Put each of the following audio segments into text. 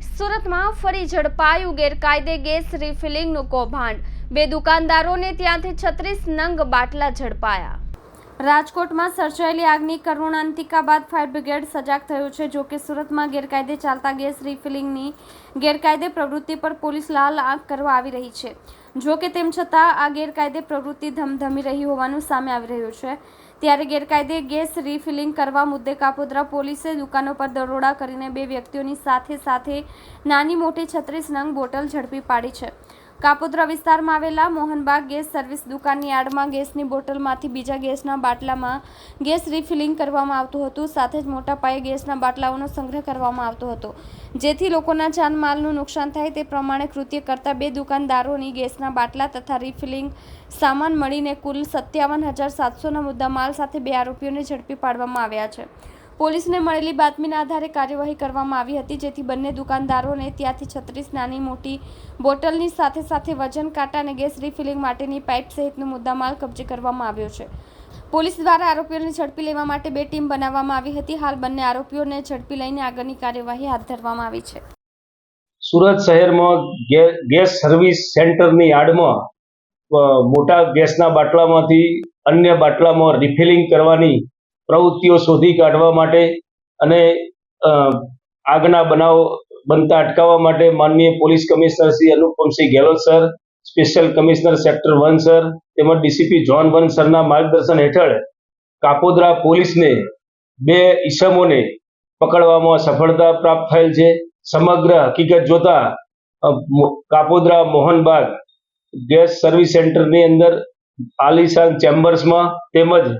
સુરતમાં ફરી ઝડપાયું ગેરકાયદે ગેસ રિફિલિંગનું કૌભાંડ. બે દુકાનદારોને ત્યાંથી છત્રીસ નંગ બાટલા ઝડપાયા. રાજકોટમાં સર્જાયેલી આગની કરુણાંતિકા બાદ ફાયર બ્રિગેડ સજાગ થયું છે જોકે સુરતમાં ગેરકાયદે ચાલતા ગેસ રિફિલિંગની ગેરકાયદે પ્રવૃત્તિ પર પોલીસ લાલ આંખ કરવા આવી રહી છે. જો કે તેમ છતાં આ ગેરકાયદે પ્રવૃત્તિ ધમધમી રહી હોવાનું સામે આવી રહ્યું છે. ત્યારે ગેરકાયદે ગેસ રિફિલિંગ કરવા મુદ્દે કાપોદ્રા પોલીસે દુકાનો પર દરોડા કરીને બે વ્યક્તિઓની સાથે સાથે નાની મોટી છત્રીસ નંગ બોટલ ઝડપી પાડી છે. કાપોદ્રા વિસ્તારમાં આવેલા મોહનબાગ ગેસ સર્વિસ દુકાનની આડમાં ગેસની બોટલમાંથી બીજા ગેસના બાટલામાં ગેસ રિફિલિંગ કરવામાં આવતું હતું. સાથે જ મોટા પાયે ગેસના બાટલાઓનો સંગ્રહ કરવામાં આવતો હતો. જેથી લોકોના જાનમાલનું નુકસાન થાય તે પ્રમાણે કૃત્ય કરતા બે દુકાનદારોની ગેસના બાટલા તથા રિફિલિંગ સામાન મળીને કુલ સત્યાવન હજાર સાતસોના મુદ્દામાલ સાથે બે આરોપીઓને ઝડપી પાડવામાં આવ્યા છે. પોલીસને મળેલી બાતમીના આધારે કાર્યવાહી કરવામાં આવી હતી, જેથી બંને દુકાનદારોને ત્યાંથી છત્રીસ નાની મોટી બોટલની સાથે સાથે વજન, કાંટા અને ગેસ રિફિલિંગ માટેની પાઇપ સહિતનો મુદ્દામાલ કબજે કરવામાં આવ્યો છે. પોલીસ દ્વારા આરોપીઓને ઝડપી લેવા માટે બે ટીમ બનાવવામાં આવી હતી. હાલ બંને આરોપીઓને ઝડપી લઈને આગળની કાર્યવાહી હાથ ધરવામાં આવી છે. સુરત શહેરમાં ગેસ સર્વિસ સેન્ટરની આડમાં મોટા ગેસના બાટલામાંથી અન્ય બાટલામાં રિફિલિંગ કરવાની પ્રવૃત્તિઓ શોધી કાઢવા માટે અને આગના બનાવ બનતા અટકાવવા માટે માનનીય police commissioner Shri Anupamsinh Gehlot sir, special commissioner sector one sir, તેમજ ડીસીપી જોન વન સરના માર્ગદર્શન હેઠળ કાપોદ્રા પોલીસને બે ઈસમોને પકડવામાં સફળતા પ્રાપ્ત થયેલ છે. સમગ્ર હકીકત જોતા કાપોદ્રા મોહનબાગ ગેસ સર્વિસ સેન્ટરની અંદર આલિશાન ચેમ્બર્સમાં તેમજ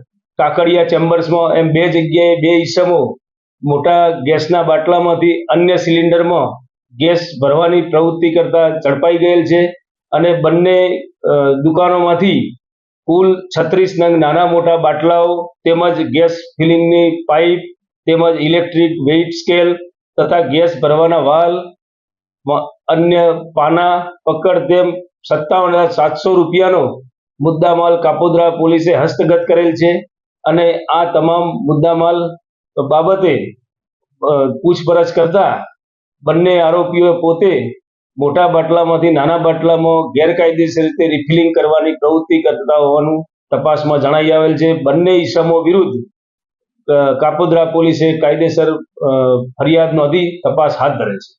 કાકડિયા ચેમ્બર્સમાં એમ બે જગ્યાએ, બે ઈસમો મોટા ગેસના બાટલામાંથી અન્ય સિલિન્ડરમાં ગેસ ભરવાની પ્રવૃત્તિ કરતા ઝડપાઈ ગયેલ છે અને બંને દુકાનોમાંથી કુલ છત્રીસ નંગ નાના મોટા બાટલાઓ તેમજ ગેસ ફિલિંગની પાઇપ તેમજ ઇલેક્ટ્રિક વેઇટ સ્કેલ તથા ગેસ ભરવાના વાલ અન્ય પાના, પકડ તેમ સત્તાવન હજાર સાતસો રૂપિયાનો મુદ્દામાલ કાપોદ્રા પોલીસે હસ્તગત કરેલ છે. અને આ તમામ મુદ્દામાલ બાબતે પૂછપરછ કરતા બંને આરોપીઓ પોતે મોટા બાટલામાંથી નાના બાટલામાં ગેરકાયદેસર રીતે રિફિલિંગ કરવાની પ્રવૃત્તિ કરતા હોવાનું તપાસમાં જણાઈ આવેલ છે. બંને ઈસમો વિરુદ્ધ કાપોદ્રા પોલીસે કાયદેસર ફરિયાદ નોંધી તપાસ હાથ ધરે છે.